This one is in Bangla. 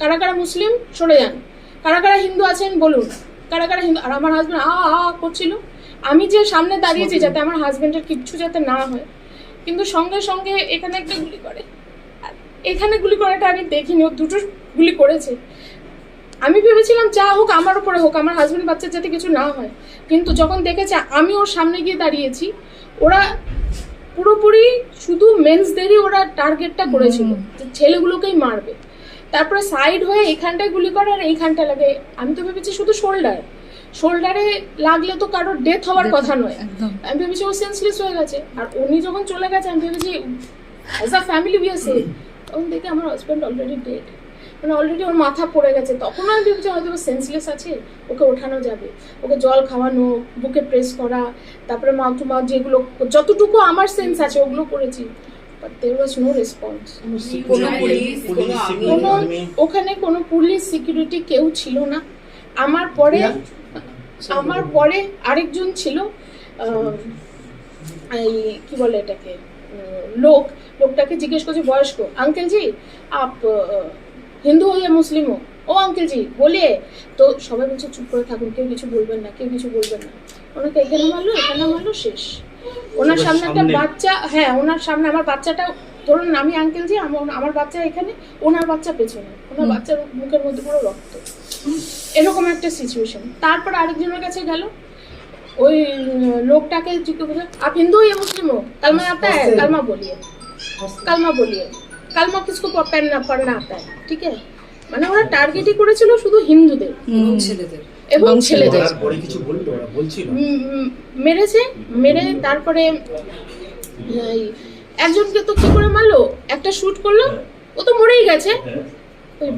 কারা কারা মুসলিম? সরে যান। কারা কারা হিন্দু আছেন, বলুন। কারা কারা হিন্দু? আর আমার হাজব্যান্ড আ আ করছিল। আমি যে সামনে দাঁড়িয়েছি যাতে আমার হাজব্যান্ডের কিচ্ছু যাতে না হয়। কিন্তু সঙ্গে সঙ্গে এখানে একটা গুলি করে। এখানে গুলি করাটা আমি দেখিনি, ও দুটো গুলি করেছে। আমি ভেবেছিলাম যা হোক আমার উপরে হোক, আমার হাজব্যান্ড বাচ্চার যাতে কিছু না হয়। কিন্তু যখন দেখেছে আমি ওর সামনে গিয়ে দাঁড়িয়েছি, ওরা পুরোপুরি শুধু মেন্সদেরই ওরা টার্গেটটা করেছিল। যে ছেলেগুলোকেই মারবে। তারপরে সাইড হয়ে এইখানটায় গুলি করে আর এইখানটা লাগে। আমি তো ভেবেছি শুধু শোল্ডার শোল্ডারে লাগলে তো কারোর ডেথ হওয়ার কথা নয়। আমি ভেবেছি ও সেন্সলেস হয়ে গেছে। আর উনি যখন চলে গেছে আমি ভেবেছি as a family we are safe তখন দেখে আমার হাজব্যান্ড অলরেডি ডেড মানে অলরেডি ওর মাথা পড়ে গেছে। তখন আমি ভেবেছি হয়তো সেন্সলেস আছে ওকে ওঠানো যাবে। ওকে জল খাওয়ানো বুকে প্রেস করা তারপরে মাউথ টু মাউথ যেগুলো যতটুকু আমার সেন্স আছে ওগুলো করেছি। But there was no response কোনো ওখানে কোনো পুলিশ সিকিউরিটি কেউ ছিল না। আমার পরে আমার পরে আরেকজন ছিল এই কি বলে এটাকে? লোক লোকটাকে জিজ্ঞেস করছে বয়স্ক আঙ্কেল জি আপ হিন্দু হো মুসলিম হো ও আঙ্কেল জি বলিয়ে তো সবাই বলছে চুপ করে থাকুন কেউ কিছু বলবেন না কেউ কিছু বলবেন না। ওনাকে এখানে মারলো এখানে মারলো শেষ। ওনার সামনে একটা বাচ্চা হ্যাঁ ওনার সামনে আমার বাচ্চাটা ধরুন আমি আঙ্কেল যে আমার বাচ্চা এখানে ওনার বাচ্চা পেছনে ওনার বাচ্চার মুখের মধ্যে পুরো রক্ত। এরকম একটা সিচুয়েশন তারপর আরেকজনের কাছে গেল ওই লোকটাকে আপ হিন্দু ইয়ে মুসলিম হো কালমা আতা হ্যাঁ কালমা বলিয়ে। কালমা বলিয়ে। কালমা কিসকো পড়না পড়না আতা হ্যাঁ ঠিক আছে? মানে ওরা টার্গেটই করেছিল শুধু হিন্দুদের। ছেলেদের। এবং ছেলে যায়। পরে কিছু বলল? ওরা বলছিল? মেরেছে মেরে তারপরে একজনকে তো কি করে মারলো? একটা শুট করল ও তো মরেই গেছে। ওই